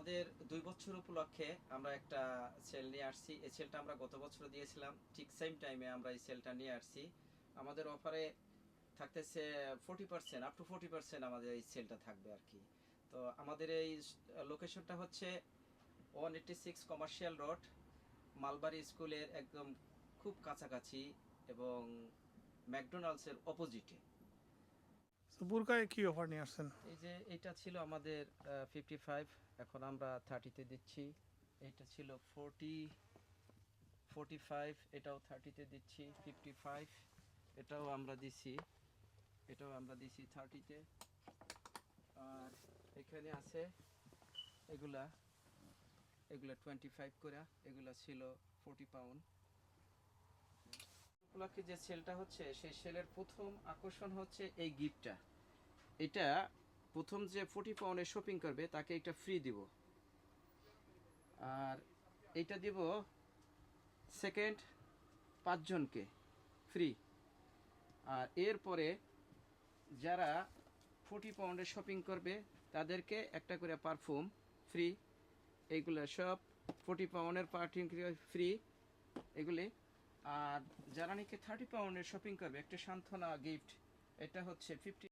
আমাদের দুই বছর উপলক্ষে আমরা একটা সেল নিয়ে আসছি। এই সেলটা আমরা গত বছর দিয়েছিলাম, ঠিক সেম টাইমে আমরা এই সেলটা নিয়ে আসছি। আমাদের অফারে থাকতেছে forty percent up to forty percent আমাদের এই সেলটা থাকবে আর কি তো আমাদের এই লোকেশনটা হচ্ছে one eighty six commercial road Malbari স্কুলের একদম খুব কাছাকাছি এবং ম্যাকডোনাল্ডসের অপোজিটে তো বুরকায় কি অফার নিয়ে আসছেন? এই যে এটা ছিল আমাদের ফিফটি ফাইভ এখন আমরা থার্টিতে দিচ্ছি। এটা ছিল ফোরটি ফোরটি ফাইভ এটাও থার্টিতে দিচ্ছি ফিফটি ফাইভ এটাও আমরা দিছি। এটাও আমরা দিছি থার্টিতে আর এখানে আছে এগুলা এগুলা টোয়েন্টি ফাইভ করে এগুলা ছিল ফোরটি পাউন্ড উপলক্ষে যে সেলটা হচ্ছে, সেই সেলের প্রথম আকর্ষণ হচ্ছে এই গিফটটা। এটা প্রথম যে ফোর্টি পাউন্ডের শপিং করবে, তাকে এটা ফ্রি দিব। আর এটা দিব সেকেন্ড পাঁচজনকে, ফ্রি। আর এরপরে যারা ফোর্টি পাউন্ডে শপিং করবে, তাদেরকে একটা করে পারফিউম ফ্রি। এইগুলো সব ফোর্টি পাউন্ডের পারফিউম ফ্রি। এগুলি আর যারা নাকি থার্টি পাউন্ডের শপিং করবে একটা সান্ত্বনা গিফট এটা হচ্ছে ফিফটি